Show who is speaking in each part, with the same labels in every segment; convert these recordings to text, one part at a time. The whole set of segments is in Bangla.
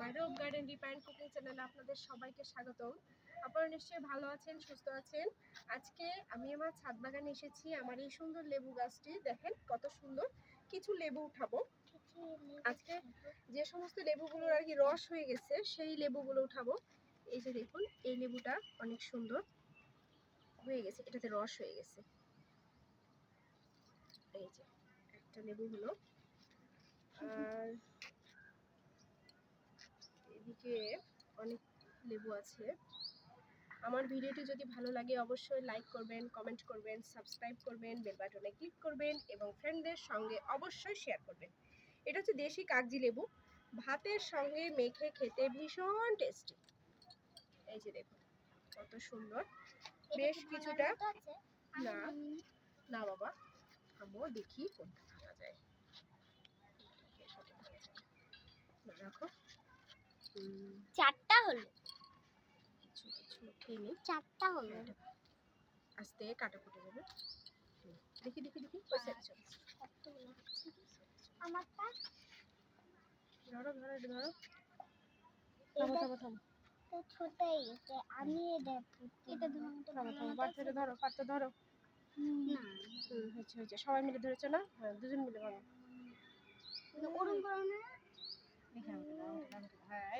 Speaker 1: মাইরব গার্ডেন রিপাইন কুকিং চ্যানেলে আপনাদের সবাইকে স্বাগতম। আপনারা নিশ্চয়ই ভালো আছেন, সুস্থ আছেন? আজকে আমি আমার ছাদ বাগানে এসেছি, আমার এই সুন্দর লেবু গাছটি, দেখেন কত সুন্দর, কিছু লেবু উঠাবো। আজকে যে সমস্ত লেবুগুলোর আর কি রস হয়ে গেছে, সেই লেবুগুলো উঠাবো। এই যে দেখুন, এই লেবুটা অনেক সুন্দর হয়ে গেছে, এটাতে রস হয়ে গেছে। এই যে, একটা লেবু হলো আর এদিকে অনেক লেবু আছে। আমার ভিডিওটি যদি ভালো লাগে অবশ্যই লাইক করবেন কমেন্ট করবেন সাবস্ক্রাইব করবেন বেল বাটনে ক্লিক করবেন এবং ফ্রেন্ডদের সঙ্গে অবশ্যই শেয়ার করবেন। এটা হচ্ছে দেশি কাগজি লেবু। ভাতের সঙ্গে মেখে খেতে ভীষণ টেস্টি এই যে দেখুন কত সুন্দর। বেশ কিছুটা না না। বাবা খাব দেখি কোনটা ভাঙা যায়। রাখো।
Speaker 2: চারটা হলো। চারটা হলো।
Speaker 1: আস্তে কাটা কুটে যাবে। দেখি দেখি দেখি। চলো।
Speaker 2: আমারটা।
Speaker 1: ধরো ধরো ধরো। থামো থামো থামো।
Speaker 2: তো ছোটই আমি এটা এটা ধরুন
Speaker 1: থামো থামো বাচ্চাটা ধরো ধরো।
Speaker 2: না
Speaker 1: হচ্ছে হচ্ছে সবাই মিলে ধরেছো না? হ্যাঁ দুজন মিলে ভালো।
Speaker 2: ওরম করো না।
Speaker 1: দেখে আমাকে দাও,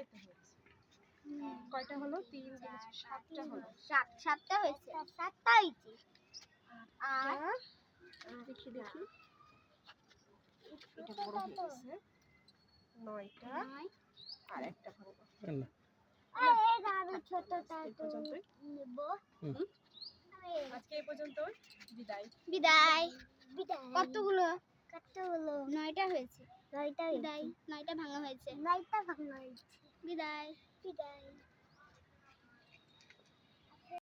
Speaker 1: আমাকে দাও, আমাকে দাও। হ্যাঁ এই তো হয়ে কয়টা হলো তিন সাতটা হলো।
Speaker 2: সাত সাতটা হয়েছে। সাতটা হয়েছে। আর
Speaker 1: আর দেখি দেখি। এটা বড় হয়ে গেছে নয়টা। আর একটা ভাঙবো আজকে এই পর্যন্ত
Speaker 2: বিদায়। বিদায়। কতগুলো? কতগুলো? নয়টা হয়েছে। নয়টা বিদায়। নয়টা ভাঙা হয়েছে। নয়টা ভাঙা হয়েছে। বিদায় বিদায়